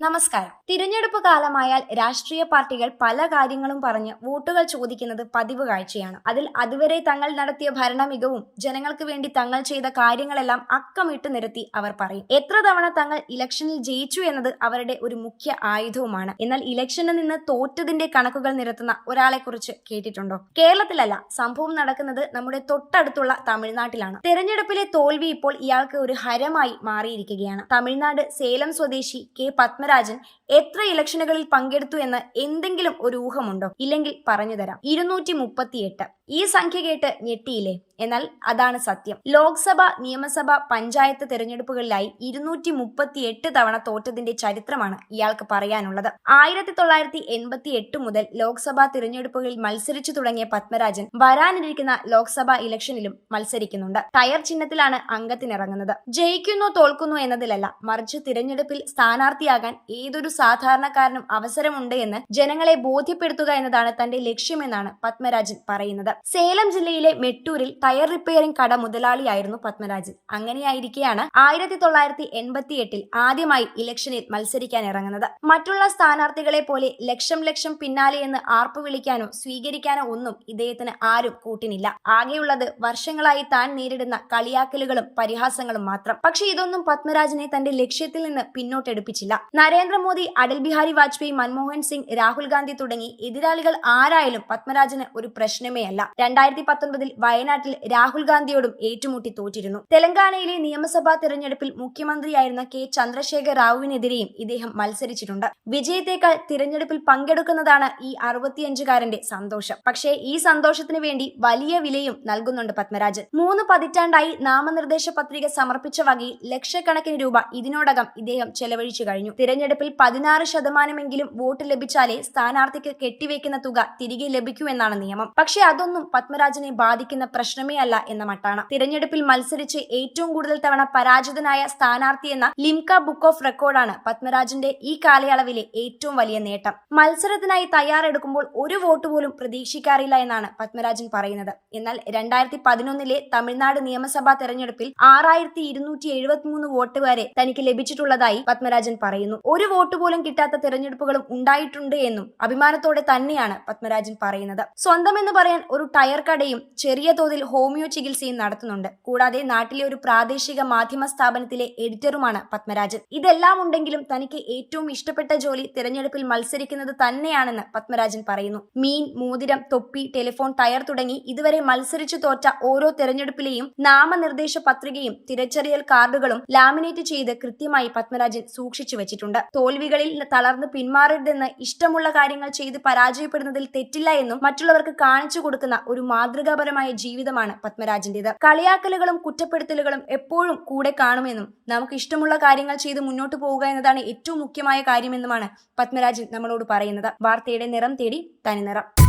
നമസ്കാരം. തിരഞ്ഞെടുപ്പ് കാലമായാൽ രാഷ്ട്രീയ പാർട്ടികൾ പല കാര്യങ്ങളും പറഞ്ഞ് വോട്ടുകൾ ചോദിക്കുന്നത് പതിവ് കാഴ്ചയാണ്. അതിൽ അതുവരെ തങ്ങൾ നടത്തിയ ഭരണമികവും ജനങ്ങൾക്ക് വേണ്ടി തങ്ങൾ ചെയ്ത കാര്യങ്ങളെല്ലാം അക്കമിട്ട് നിരത്തി അവർ പറയും. എത്ര തവണ തങ്ങൾ ഇലക്ഷനിൽ ജയിച്ചു എന്നത് അവരുടെ ഒരു മുഖ്യ ആയുധവുമാണ്. എന്നാൽ ഇലക്ഷനിൽ നിന്ന് തോറ്റതിന്റെ കണക്കുകൾ നിരത്തുന്ന ഒരാളെ കുറിച്ച് കേട്ടിട്ടുണ്ടോ? കേരളത്തിലല്ല സംഭവം നടക്കുന്നത് നമ്മുടെ തൊട്ടടുത്തുള്ള തമിഴ്നാട്ടിലാണ്. തെരഞ്ഞെടുപ്പിലെ തോൽവി ഇപ്പോൾ ഇയാൾക്ക് ഒരു ഹരമായി മാറിയിരിക്കുകയാണ്. തമിഴ്നാട് സേലം സ്വദേശി കെ. പത്മരാജൻ എത്ര ഇലക്ഷനുകളിൽ പങ്കെടുത്തു എന്ന് എന്തെങ്കിലും ഒരു ഊഹമുണ്ടോ? ഇല്ലെങ്കിൽ പറഞ്ഞു തരാം. ഇരുന്നൂറ്റി മുപ്പത്തിയെട്ട് ഈ സംഖ്യ കേട്ട് ഞെട്ടിയില്ലേ? എന്നാൽ അതാണ് സത്യം. ലോക്സഭ നിയമസഭ പഞ്ചായത്ത് തെരഞ്ഞെടുപ്പുകളിലായി ഇരുന്നൂറ്റി മുപ്പത്തി എട്ട് തവണ തോറ്റതിന്റെ ചരിത്രമാണ് ഇയാൾക്ക് പറയാനുള്ളത്. ആയിരത്തി തൊള്ളായിരത്തി എൺപത്തി എട്ട് മുതൽ ലോക്സഭാ തിരഞ്ഞെടുപ്പുകളിൽ മത്സരിച്ചു തുടങ്ങിയ പത്മരാജൻ വരാനിരിക്കുന്ന ലോക്സഭാ ഇലക്ഷനിലും മത്സരിക്കുന്നുണ്ട്. ടയർ ചിഹ്നത്തിലാണ് അംഗത്തിനിറങ്ങുന്നത്. ജയിക്കുന്നു തോൽക്കുന്നു എന്നതിലല്ല മറിച്ച് തിരഞ്ഞെടുപ്പിൽ സ്ഥാനാർത്ഥിയാകാൻ ഏതൊരു സാധാരണക്കാരനും അവസരമുണ്ട് എന്ന് ജനങ്ങളെ ബോധ്യപ്പെടുത്തുക എന്നതാണ് തന്റെ ലക്ഷ്യമെന്നാണ് പത്മരാജൻ പറയുന്നത്. സേലം ജില്ലയിലെ മെട്ടൂരിൽ ടയർ റിപ്പയറിംഗ് കട മുതലാളിയായിരുന്നു പത്മരാജൻ. അങ്ങനെയായിരിക്കെയാണ് ആയിരത്തി തൊള്ളായിരത്തി എൺപത്തി എട്ടിൽ ആദ്യമായി ഇലക്ഷനിൽ മത്സരിക്കാൻ ഇറങ്ങുന്നത്. മറ്റുള്ള സ്ഥാനാർത്ഥികളെ പോലെ ലക്ഷം ലക്ഷം പിന്നാലെ എന്ന് ആർപ്പു വിളിക്കാനോ സ്വീകരിക്കാനോ ഒന്നും ഇദ്ദേഹത്തിന് ആരും കൂട്ടിനില്ല. ആകെയുള്ളത് വർഷങ്ങളായി താൻ നേരിടുന്ന കളിയാക്കലുകളും പരിഹാസങ്ങളും മാത്രം. പക്ഷേ ഇതൊന്നും പത്മരാജനെ തന്റെ ലക്ഷ്യത്തിൽ നിന്ന് പിന്നോട്ടെടുപ്പിച്ചില്ല. നരേന്ദ്രമോദി അടൽ ബിഹാരി വാജ്പേയി മൻമോഹൻ സിംഗ് രാഹുൽ ഗാന്ധി തുടങ്ങി എതിരാളികൾ ആരായാലും പത്മരാജന് ഒരു പ്രശ്നമേ അല്ല. രണ്ടായിരത്തി പത്തൊൻപതിൽ വയനാട്ടിൽ രാഹുൽ ഗാന്ധിയോടും ഏറ്റുമുട്ടി തോറ്റിരുന്നു. തെലങ്കാനയിലെ നിയമസഭാ തെരഞ്ഞെടുപ്പിൽ മുഖ്യമന്ത്രിയായിരുന്ന കെ ചന്ദ്രശേഖർ റാവുവിനെതിരെയും ഇദ്ദേഹം മത്സരിച്ചിട്ടുണ്ട്. വിജയത്തേക്കാൾ തിരഞ്ഞെടുപ്പിൽ പങ്കെടുക്കുന്നതാണ് ഈ അറുപത്തിയഞ്ചുകാരന്റെ സന്തോഷം. പക്ഷേ ഈ സന്തോഷത്തിന് വേണ്ടി വലിയ വിലയും നൽകുന്നുണ്ട് പത്മരാജൻ. മൂന്ന് പതിറ്റാണ്ടായി നാമനിർദ്ദേശ പത്രിക സമർപ്പിച്ച വകയിൽ ലക്ഷക്കണക്കിന് രൂപ ഇതിനോടകം ഇദ്ദേഹം ചെലവഴിച്ചു കഴിഞ്ഞു. തിരഞ്ഞെടുപ്പിൽ പതിനാറ് ശതമാനമെങ്കിലും വോട്ട് ലഭിച്ചാലേ സ്ഥാനാർത്ഥിക്ക് കെട്ടിവെക്കുന്ന തുക തിരികെ ലഭിക്കൂ എന്നാണ് നിയമം. പക്ഷേ അതൊന്നും പത്മരാജനെ ബാധിക്കുന്ന പ്രശ്നമേ അല്ല എന്ന മട്ടാണ്. തിരഞ്ഞെടുപ്പിൽ മത്സരിച്ച് ഏറ്റവും കൂടുതൽ തവണ പരാജിതനായ സ്ഥാനാർത്ഥി എന്ന ലിംക ബുക്ക് ഓഫ് റെക്കോർഡാണ് പത്മരാജന്റെ ഈ കാലയളവിലെ ഏറ്റവും വലിയ നേട്ടം. മത്സരത്തിനായി തയ്യാറെടുക്കുമ്പോൾ ഒരു വോട്ട് പോലും പ്രതീക്ഷിക്കാറില്ല എന്നാണ് പത്മരാജൻ പറയുന്നത്. എന്നാൽ രണ്ടായിരത്തി പതിനൊന്നിലെ തമിഴ്നാട് നിയമസഭാ തെരഞ്ഞെടുപ്പിൽ ആറായിരത്തി ഇരുന്നൂറ്റി എഴുപത്തിമൂന്ന് വോട്ട് വരെ തനിക്ക് ലഭിച്ചിട്ടുള്ളതായി പത്മരാജൻ പറയുന്നു. ഒരു വോട്ട് പോലും കിട്ടാത്ത തെരഞ്ഞെടുപ്പുകളും ഉണ്ടായിട്ടുണ്ട് എന്നും അഭിമാനത്തോടെ തന്നെയാണ് പത്മരാജൻ പറയുന്നത്. സ്വന്തം എന്ന് പറയാൻ ഒരു ടയർ കടയും ചെറിയ തോതിൽ ഹോമിയോ ചികിത്സയും നടത്തുന്നുണ്ട്. കൂടാതെ നാട്ടിലെ ഒരു പ്രാദേശിക മാധ്യമ സ്ഥാപനത്തിലെ എഡിറ്ററുമാണ് പത്മരാജൻ. ഇതെല്ലാം ഉണ്ടെങ്കിലും തനിക്ക് ഏറ്റവും ഇഷ്ടപ്പെട്ട ജോലി തിരഞ്ഞെടുപ്പിൽ മത്സരിക്കുന്നത് തന്നെയാണെന്ന് പത്മരാജൻ പറയുന്നു. മീൻ മോതിരം തൊപ്പി ടെലിഫോൺ ടയർ തുടങ്ങി ഇതുവരെ മത്സരിച്ചു തോറ്റ ഓരോ തെരഞ്ഞെടുപ്പിലെയും നാമനിർദ്ദേശ പത്രികയും തിരിച്ചറിയൽ കാർഡുകളും ലാമിനേറ്റ് ചെയ്ത് കൃത്യമായി പത്മരാജൻ സൂക്ഷിച്ചു വെച്ചിട്ടുണ്ട്. തോൽവികളിൽ തളർന്ന് പിന്മാറരുതെന്ന് ഇഷ്ടമുള്ള കാര്യങ്ങൾ ചെയ്ത് പരാജയപ്പെടുന്നതിൽ തെറ്റില്ല എന്നും മറ്റുള്ളവർക്ക് കാണിച്ചു കൊടുക്കുന്ന ഒരു മാതൃകാപരമായ ജീവിതമാണ് പത്മരാജന്റേത്. കളിയാക്കലുകളും കുറ്റപ്പെടുത്തലുകളും എപ്പോഴും കൂടെ കാണുമെന്നും നമുക്ക് ഇഷ്ടമുള്ള കാര്യങ്ങൾ ചെയ്ത് മുന്നോട്ട് പോവുക എന്നതാണ് ഏറ്റവും മുഖ്യമായ കാര്യമെന്നുമാണ് പത്മരാജൻ നമ്മളോട് പറയുന്നത്. വാർത്തയുടെ നിറം തേടി തനിനിറം